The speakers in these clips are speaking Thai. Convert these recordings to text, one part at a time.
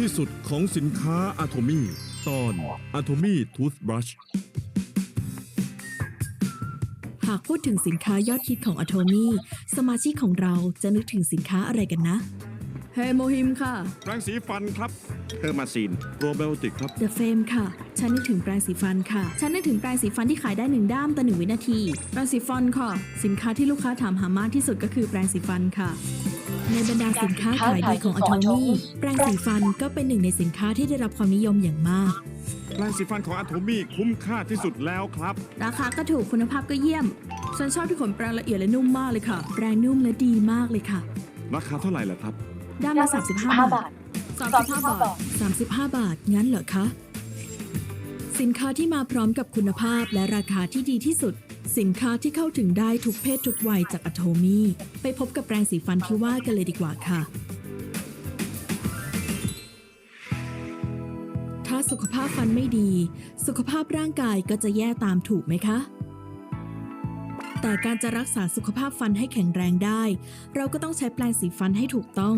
ที่สุดของสินค้าอะโทมี่ตอนอะโทมี่ทูธบรัชหากพูดถึงสินค้ายอดฮิตของอะโทมี่สมาชิกของเราจะนึกถึงสินค้าอะไรกันนะ เฮโมฮิมค่ะ แปรงสีฟันครับเทอร์มาซีนโปรไบโอติกครับ The Fame ค่ะ ฉันนึกถึงแปรงสีฟันค่ะ ฉันนึกถึงแปรงสีฟันที่ขายได้หนึ่งด้ามต่อหนึ่งวินาที แปรงสีฟันค่ะ สินค้าที่ลูกค้าถามหามากที่สุดก็คือแปรงสีฟันค่ะ ในบรรดาสินค้าขายดีของ Atomy แปรงสีฟันก็เป็นหนึ่งในสินค้าที่ได้รับความนิยมอย่างมาก แปรงสีฟันของอะโทมี่คุ้มค่าที่สุดแล้วครับ ราคาก็ถูกคุณภาพก็เยี่ยม ฉันชอบที่ขนแปรงละเอียดและนุ่มมากเลยค่ะ แปรงนุ่มและดีมากเลยค่ะ ราคาเท่าไหร่ล่ะครับ ด้ามละ35 บาท 35 บาท 35 บาท งั้นเหรอคะ สินค้าที่มาพร้อมกับคุณภาพและราคาที่ดีที่สุด สินค้าที่เข้าถึงได้ทุกเพศทุกวัยจากอโทมี่ไปพบกับแปรงสีฟันที่ว่ากันเลยดีกว่าค่ะ ถ้าสุขภาพฟันไม่ดี สุขภาพร่างกายก็จะแย่ตามถูกไหมคะแต่การจะรักษาสุขภาพฟันให้แข็งแรงได้ เราก็ต้องใช้แปรงสีฟันให้ถูกต้อง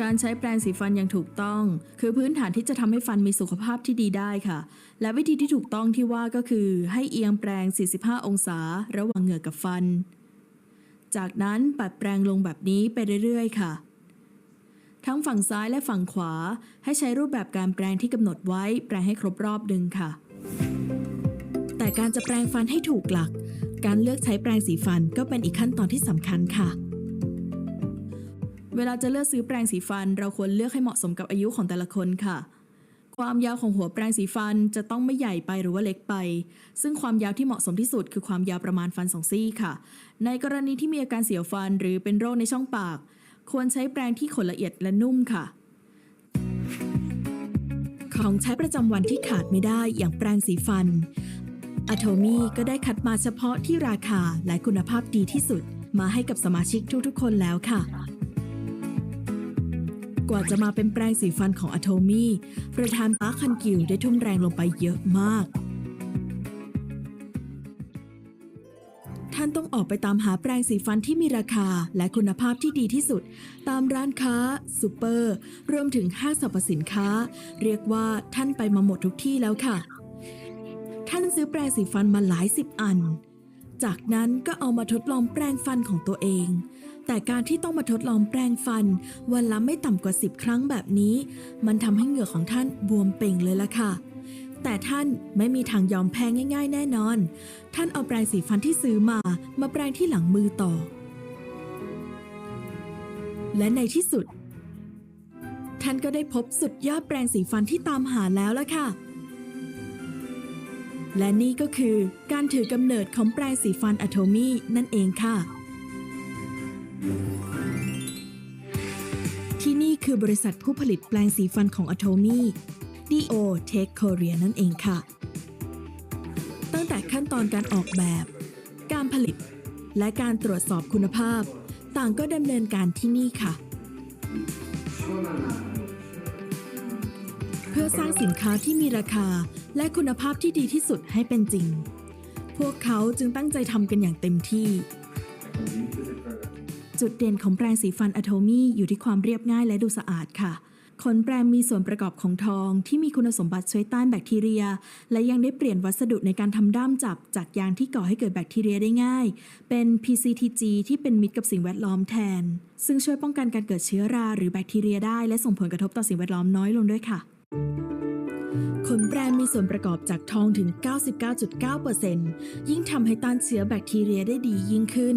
การใช้แปรงสีฟันอย่างถูกต้อง คือพื้นฐานที่จะทำให้ฟันมีสุขภาพที่ดีได้ค่ะ และวิธีที่ถูกต้องที่ว่าก็คือ ให้เอียงแปรง 45 องศา ระหว่างเหงือกกับฟัน จากนั้นปัดแปรงลงแบบนี้ไปเรื่อยๆ ค่ะ ทั้งฝั่งซ้ายและฝั่งขวา ให้ใช้รูปแบบการแปรงที่กำหนดไว้แปรงให้ครบรอบดึงค่ะ แต่การจะแปรงฟันให้ถูกหลัก การเลือกใช้แปรงสีฟันก็เป็นอีกขั้นตอนที่สำคัญค่ะ เวลาจะเลือกซื้อแปรงสีฟัน เราควรเลือกให้เหมาะสมกับอายุของแต่ละคนค่ะ ความยาวของหัวแปรงสีฟันจะต้องไม่ใหญ่ไปหรือว่าเล็กไป ซึ่งความยาวที่เหมาะสมที่สุดคือความยาวประมาณฟันสองซี่ค่ะ ในกรณีที่มีอาการเสียวฟันหรือเป็นโรคในช่องปาก ควรใช้แปรงที่ขนละเอียดและนุ่มค่ะ ของใช้ประจำวันที่ขาดไม่ได้อย่างแปรงสีฟันอะโทมี่ก็ได้คัดมาเฉพาะที่ราคาและคุณภาพดีที่สุด มาให้กับสมาชิกทุกๆ คนแล้วค่ะ ว่าจะมาเป็นแปรงสีฟันของอะโทมี่ประธานปาร์คคันกิวได้ทุ่มแรงลงไปเยอะมาก ท่านต้องออกไปตามหาแปรงสีฟันที่มีราคาและคุณภาพที่ดีที่สุด ตามร้านค้าซูเปอร์รวมถึงห้างสรรพสินค้า เรียกว่าท่านไปมาหมดทุกที่แล้วค่ะ ท่านซื้อแปรงสีฟันมาหลายสิบอัน จากนั้นก็เอามาทดลองแปรงฟันของตัวเอง แต่การที่ต้องมาทดลองแปรงฟัน วันละไม่ต่ำกว่า 10 ครั้งแบบนี้ มันทำให้เหงื่อของท่านบวมเป่งเลยล่ะค่ะ แต่ท่านไม่มีทางยอมแพ้ง่าย ๆ แน่นอน ท่านเอาแปรงสีฟันที่ซื้อมา มาแปรงที่หลังมือต่อ และในที่สุด ท่านก็ได้พบสุดยอดแปรงสีฟันที่ตามหาแล้วล่ะค่ะ และนี่ก็คือการถือกำเนิดของแปรงสีฟันอะโทมี่นั่นเองค่ะ ที่นี่คือบริษัทผู้ผลิตแปรงสีฟันของอะโทมี่ DO Tech Korea นั่นเองค่ะ ตั้งแต่ขั้นตอนการออกแบบ การผลิต และการตรวจสอบคุณภาพ ต่างก็ดำเนินการที่นี่ค่ะ เพื่อสร้างสินค้าที่มีราคา และคุณภาพที่ดีที่สุดให้เป็นจริง พวกเขาจึงตั้งใจทำกันอย่างเต็มที่ จุดเด่นของแปรงสีฟันอะโทมี่อยู่ที่ความเรียบง่ายและดูสะอาดค่ะขนแปรงมีส่วนประกอบของทองที่มีคุณสมบัติช่วยต้านแบคทีเรีย และยังได้เปลี่ยนวัสดุในการทำด้ามจับจากยางที่ก่อให้เกิดแบคทีเรียได้ง่าย เป็น PCTG ที่เป็นมิตรกับสิ่งแวดล้อมแทน ซึ่งช่วยป้องกันการเกิดเชื้อราหรือแบคทีเรียได้และส่งผลกระทบต่อสิ่งแวดล้อมน้อยลงด้วยค่ะ ขนแปรงมีส่วนประกอบจากทองถึง 99.9%ยิ่งทำให้ต้านเชื้อแบคทีเรียได้ดียิ่งขึ้น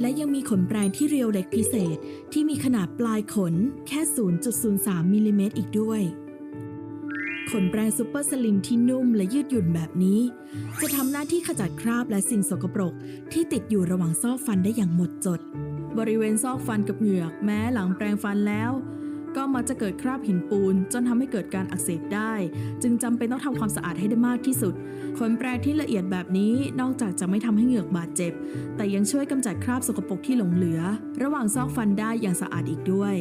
และยังมีขนแปรงที่เรียวเล็กพิเศษที่มีขนาดปลายขนแค่ 0.03มิลลิเมตรอีกด้วย ขนแปรงซูเปอร์สลิมที่นุ่มและยืดหยุ่นแบบนี้ จะทำหน้าที่ขจัดคราบและสิ่งสกปรก ที่ติดอยู่ระหว่างซอกฟันได้อย่างหมดจด บริเวณซอกฟันกับเหงือก แม้หลังแปรงฟันแล้ว ก็มักจะเกิดคราบหินปูน จนทำให้เกิดการอักเสบได้ จึงจำเป็นต้องทำความสะอาดให้ได้มากที่สุด ขนแปรงที่ละเอียดแบบนี้นอกจากจะไม่ทำให้เหงือกบาดเจ็บ แต่ยังช่วยกำจัดคราบสกปรกที่หลงเหลือ ระหว่างซอกฟันได้อย่างสะอาดอีกด้วย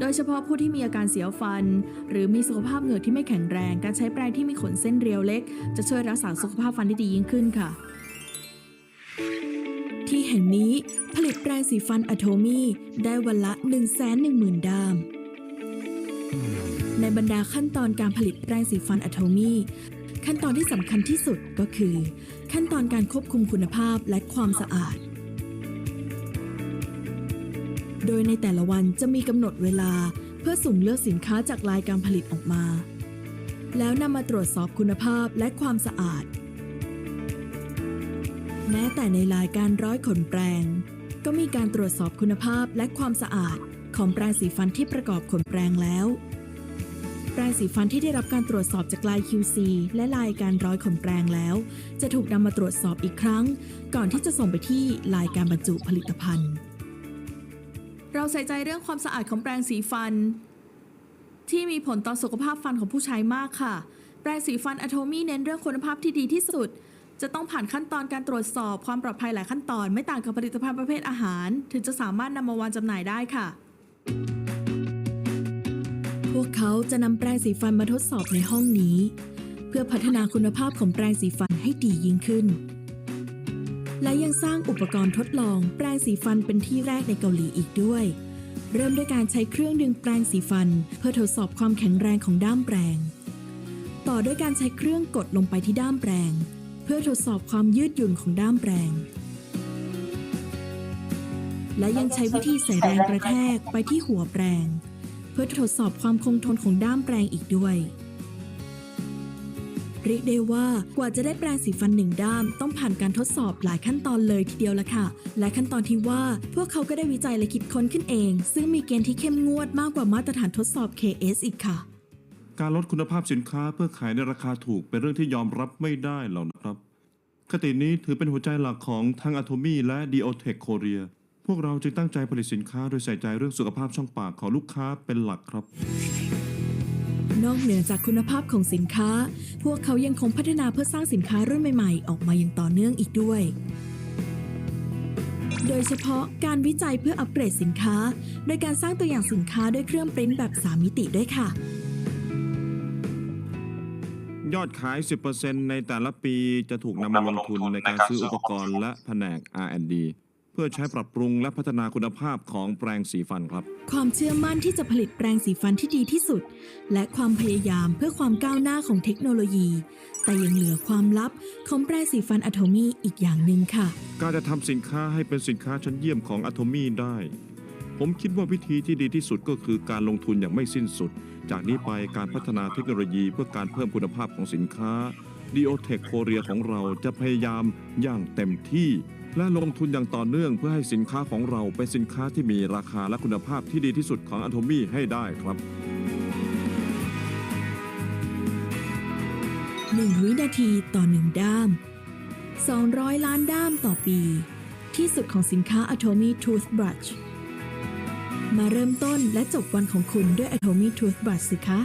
โดยเฉพาะผู้ที่มีอาการเสียวฟัน หรือมีสุขภาพเหงือกที่ไม่แข็งแรง การใช้แปรงที่มีขนเส้นเรียวเล็ก จะช่วยรักษาสุขภาพฟันได้ดียิ่งขึ้นค่ะ ที่แห่งนี้ผลิตแปรงสีฟันอะโทมี่ได้วันละ 1 1 0 0 0 0ด้าม ในบรรดาขั้นตอนการผลิตแปรงสีฟันอะโทมี่ขั้นตอนที่สำคัญที่สุดก็คือ ขั้นตอนการควบคุมคุณภาพและความสะอาด โดยในแต่ละวันจะมีกำหนดเวลาเพื่อสุ่มเลือกสินค้าจากลายการผลิตออกมา แล้วนำมาตรวจสอบคุณภาพและความสะอาด แม้แต่ในลายการร้อยขนแปรงก็มีการตรวจสอบคุณภาพและความสะอาด ของแปรงสีฟันที่ประกอบขนแปรงแล้ว แปรงสีฟันที่ได้รับการตรวจสอบจากลาย QC และลายการร้อยขนแปรงแล้ว จะถูกนำมาตรวจสอบอีกครั้ง ก่อนที่จะส่งไปที่ลายการบรรจุผลิตภัณฑ์ เราใส่ใจเรื่องความสะอาดของแปรงสีฟัน ที่มีผลต่อสุขภาพฟันของผู้ใช้มากค่ะ แปรงสีฟันอะโทมี่เน้นเรื่องคุณภาพที่ดีที่สุดจะต้องผ่านขั้นตอนการตรวจสอบความปลอดภัยหลายขั้นตอน ไม่ต่างกับผลิตภัณฑ์ประเภทอาหาร ถึงจะสามารถนำมาวางจำหน่ายได้ค่ะ พวกเขาจะนำแปรงสีฟันมาทดสอบในห้องนี้ เพื่อพัฒนาคุณภาพของแปรงสีฟันให้ดียิ่งขึ้น และยังสร้างอุปกรณ์ทดลองแปรงสีฟันเป็นที่แรกในเกาหลีอีกด้วย เริ่มด้วยการใช้เครื่องดึงแปรงสีฟัน เพื่อทดสอบความแข็งแรงของด้ามแปรง ต่อด้วยการใช้เครื่องกดลงไปที่ด้ามแปรง เพื่อทดสอบความยืดหยุ่นของด้ามแปรง และยังใช้วิธีใส่แรงกระแทกไปที่หัวแปรง เพื่อทดสอบความคงทนของด้ามแปรงอีกด้วย เรียกได้ว่ากว่าจะได้แปรงสีฟันหนึ่งด้าม ต้องผ่านการทดสอบหลายขั้นตอนเลยทีเดียวละค่ะ และขั้นตอนที่ว่าพวกเขาก็ได้วิจัยและคิดค้นขึ้นเอง ซึ่งมีเกณฑ์ที่เข้มงวดมากกว่ามาตรฐานทดสอบ KS อีกค่ะ การลดคุณภาพสินค้าเพื่อขายในราคาถูกเป็นเรื่องที่ยอมรับไม่ได้หรอกนะครับคตินี้ถือเป็นหัวใจหลักของทั้ง Atomy และ Diotech Korea พวกเราจึงตั้งใจผลิตสินค้าโดยใส่ใจเรื่องสุขภาพช่องปากของลูกค้าเป็นหลักครับ นอกเหนือจากคุณภาพของสินค้า พวกเขายังคงพัฒนาเพื่อสร้างสินค้ารุ่นใหม่ๆ ออกมาอย่างต่อเนื่องอีกด้วย โดยเฉพาะการวิจัยเพื่ออัปเกรดสินค้า โดยการสร้างตัวอย่างสินค้าด้วยเครื่องปริ้นแบบ 3 มิติด้วยค่ะ ยอดขาย 10%ในแต่ละปีจะถูกนำมาลงทุนในการซื้ออุปกรณ์และแผนก R&D เพื่อใช้ปรับปรุงและพัฒนาคุณภาพของแปรงสีฟันครับ ความเชื่อมั่นที่จะผลิตแปรงสีฟันที่ดีที่สุด และความพยายามเพื่อความก้าวหน้าของเทคโนโลยี แต่ยังเหลือความลับของแปรงสีฟันอะโทมี่อีกอย่างหนึ่งค่ะ การจะทำสินค้าให้เป็นสินค้าชั้นเยี่ยมของ Atomy ได้ ผมคิดว่าวิธีที่ดีที่สุดก็คือการลงทุนอย่างไม่สิ้นสุด จากนี้ไปการพัฒนาเทคโนโลยีเพื่อการเพิ่มคุณภาพของสินค้า Diotech Korea ของเราจะพยายามอย่างเต็มที่ และลงทุนอย่างต่อเนื่องเพื่อให้สินค้าของเราเป็นสินค้าที่มีราคาและคุณภาพที่ดีที่สุดของ Atomy ให้ได้ครับ 1 วินาทีต่อ 1 ด้าม 200 ล้านด้ามต่อปี ที่สุดของสินค้า Atomy Toothbrush มาเริ่มต้นและจบวันของคุณด้วย Atomy Toothbrush สิคะ